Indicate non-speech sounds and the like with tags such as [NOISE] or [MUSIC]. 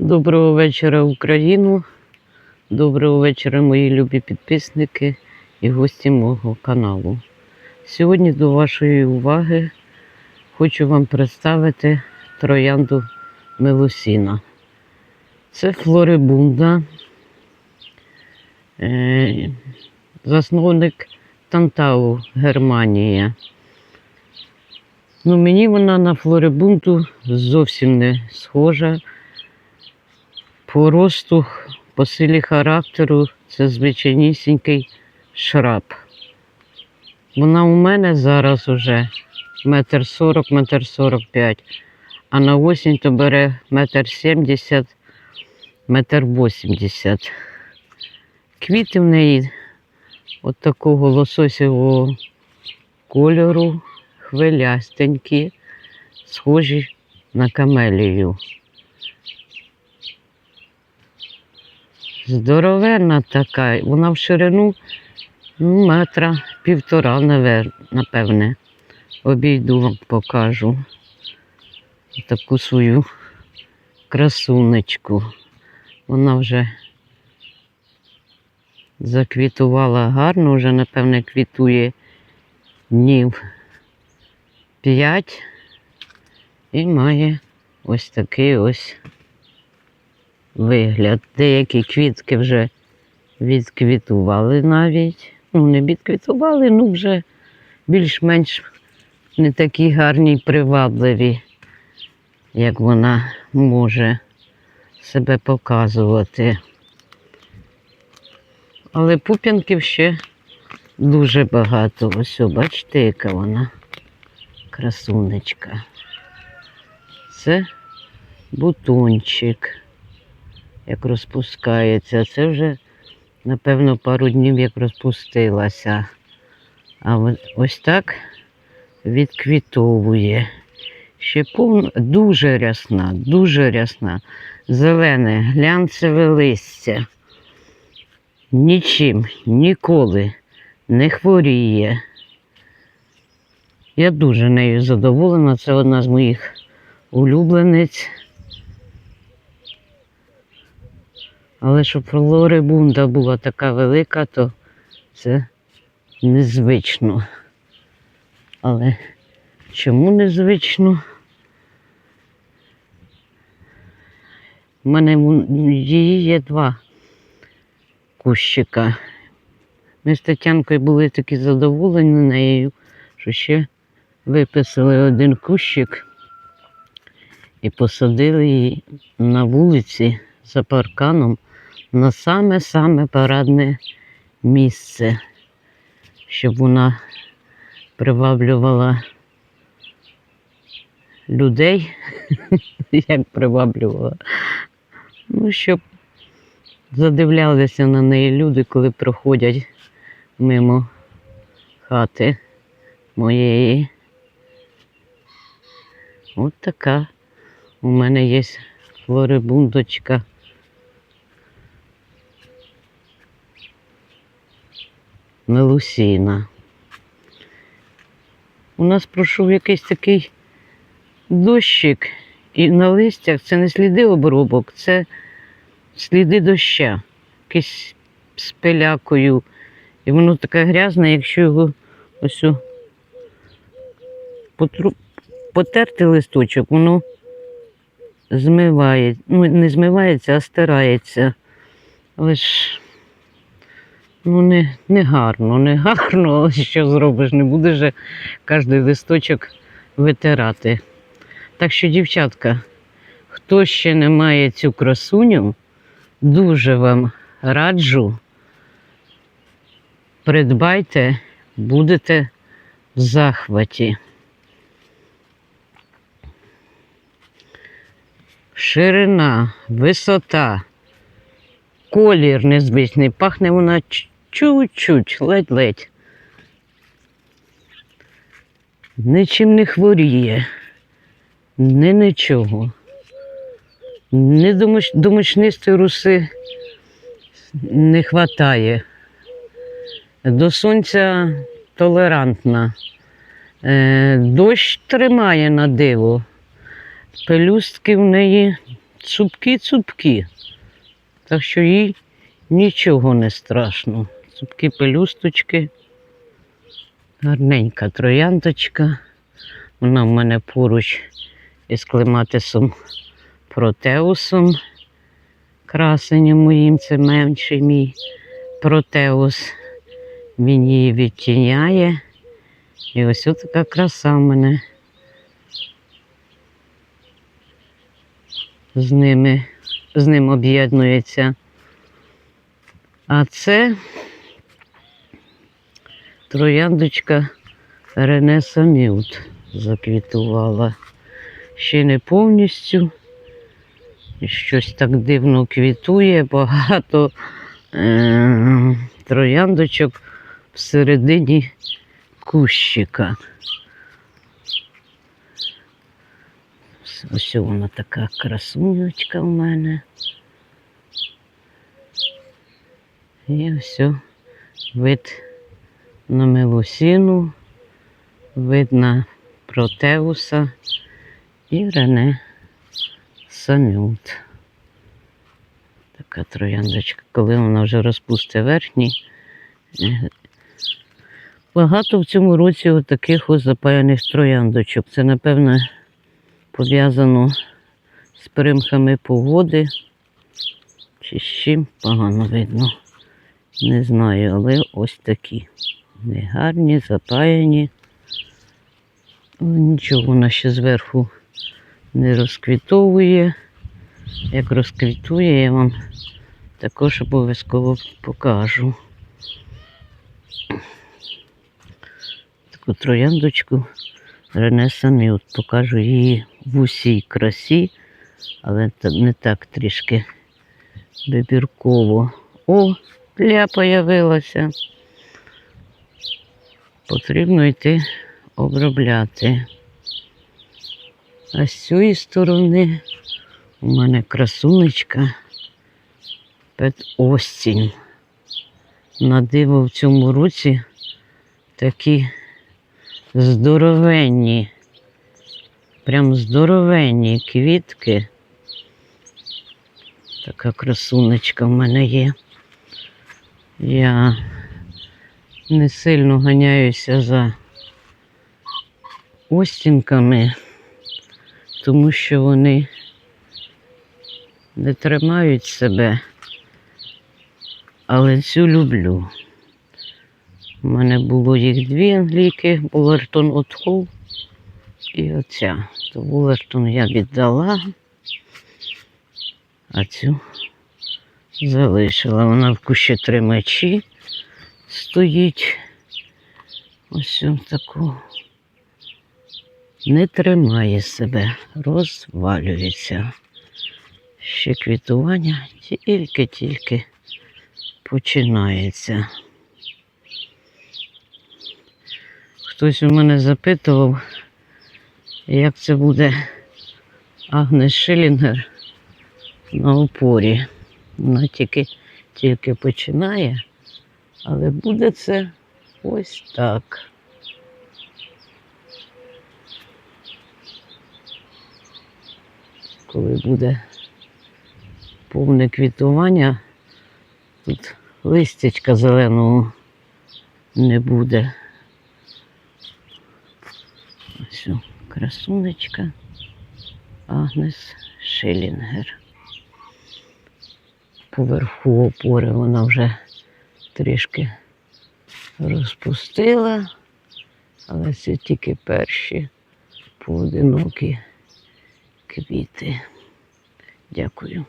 Доброго вечора, Україну. Доброго вечора, мої любі підписники і гості мого каналу. Сьогодні до вашої уваги хочу вам представити троянду Мелусіна. Це флорибунда, е, засновник Тантау, Германія. Ну, мені вона на флорибунду зовсім не схожа. По росту, по силі характеру це звичайнісінький шраб. Вона у мене зараз уже метр сорок, метр сорок п'ять, а на осінь то бере метр сімдесят, метр вісімдесят. Квіти в неї от такого лососевого кольору, хвилястенькі, схожі на камелію. Здоровенна така, вона в ширину ну, метра півтора, напевне. Обійду вам покажу. Таку свою красунечку. Вона вже заквітувала гарно, вже, напевне, квітує днів п'ять і має ось такий ось вигляд. Деякі квітки вже відквітували навіть. Ну, не відквітували, ну вже більш-менш не такі гарні й привабливі, як вона може себе показувати. Але пуп'янків ще дуже багато. Ось, бачите, яка вона красунечка. Це бутончик як розпускається. Це вже, напевно, пару днів як розпустилася. А ось так відквітовує. Ще повно, дуже рясна, дуже рясна. Зелене, глянцеве листя. Нічим ніколи не хворіє. Я дуже нею задоволена. Це одна з моїх улюблениць. Але щоб флорибунда була така велика, то це незвично. Але чому незвично? У мене її є два кущика. Ми з Тетянкою були такі задоволені нею, що ще виписали один кущик і посадили її на вулиці за парканом на саме-саме парадне місце, щоб вона приваблювала людей, [LAUGHS] як приваблювала. Ну, щоб задивлялися на неї люди, коли проходять мимо хати моєї. От така у мене є флорибундочка. Мелусіна. У нас пройшов якийсь такий дощик, і на листях це не сліди обробок, це сліди доща, якийсь з пилякою. І воно таке грязне, якщо його ось потру... потерти листочок, воно змиває, ну не змивається, а стирається. Але ну не, не гарно, не гарно, але що зробиш, не будеш же кожен листочок витирати. Так що, дівчатка, хто ще не має цю красуню, дуже вам раджу, придбайте, будете в захваті. Ширина, висота, колір незвичний, пахне вона чуть-чуть, ледь-ледь. Нічим не хворіє, ні нічого. Ні до, муч- руси не хватає. До сонця толерантна. Е, дощ тримає на диво. Пелюстки в неї цупкі-цупкі. Так що їй нічого не страшно. Цупкі пелюсточки, гарненька трояндочка. Вона в мене поруч із клематисом протеусом. Красенем моїм, це менший мій протеус. Він її відтіняє. І ось така краса в мене. З ними, з ним об'єднується. А це трояндочка Ренеса Мют заквітувала. Ще не повністю. Щось так дивно квітує, багато е- трояндочок всередині кущика. Ось вона така красунечка в мене. І ось вид на мелусіну, вид на протеуса і Рене Самют. Така трояндочка, коли вона вже розпустить верхній. е, Багато в цьому році таких ось запаяних трояндочок. Це, напевно, пов'язано з примхами погоди. Чи з чим погано видно. Не знаю, але ось такі. Негарні, запаяні. Але нічого вона ще зверху не розквітовує. Як розквітує, я вам також обов'язково покажу. Таку трояндочку Ренеса Мют. Покажу її в усій красі, але не так трішки вибірково. О, ля появилася. Потрібно йти обробляти. А з цієї сторони у мене красунечка Пет Остінь. На диво в цьому році такі здоровенні, прям здоровенні квітки. Така красунечка в мене є. Я не сильно ганяюся за остінками, тому що вони не тримають себе, але цю люблю. У мене було їх дві англійки, Булертон Отхол і оця. То Булертон я віддала, а цю залишила. Вона в кущі тримачі стоїть. Ось таку. Не тримає себе, розвалюється. Ще квітування тільки-тільки починається. Хтось у мене запитував, як це буде Агнес Шилінгер на опорі. Вона тільки, тільки починає, але буде це ось так. Коли буде повне квітування, тут листячка зеленого не буде. Ось красунечка Агнес Шилінгер. Поверху опори вона вже трішки розпустила, але це тільки перші поодинокі квіти. Дякую.